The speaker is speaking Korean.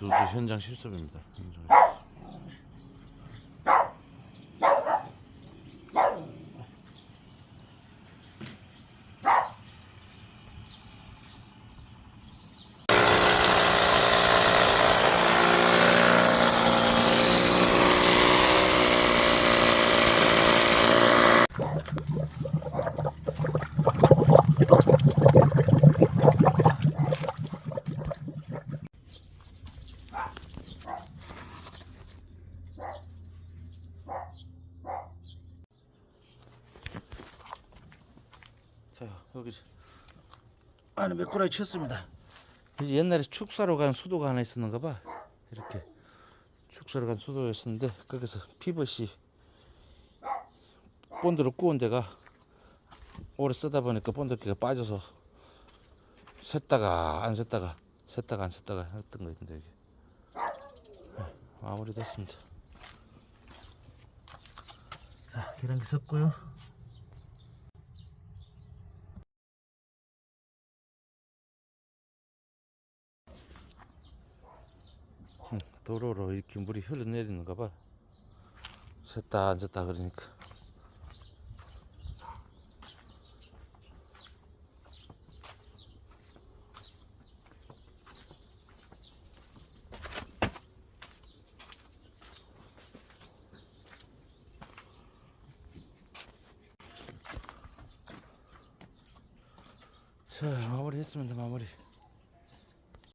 누수 현장 실습입니다. 자 여기 안에 메꾸라지 쳤습니다. 이제 옛날에 축사로 간 수도가 하나 있었는가 봐. 이렇게 축사로 간 수도였었는데 거기서 피벗이 본드로 구운 데가 오래 쓰다 보니까 본드기가 빠져서 샜다가 안 샜다가 샜다가 안 샜다가 했던 거입니다 이게. 네, 마무리 됐습니다. 자, 계란기 섞고요. 도로로 이렇게 물이 흘러내리는가 봐. 안 샜다 그러니까. 자 마무리 했습니다 마무리.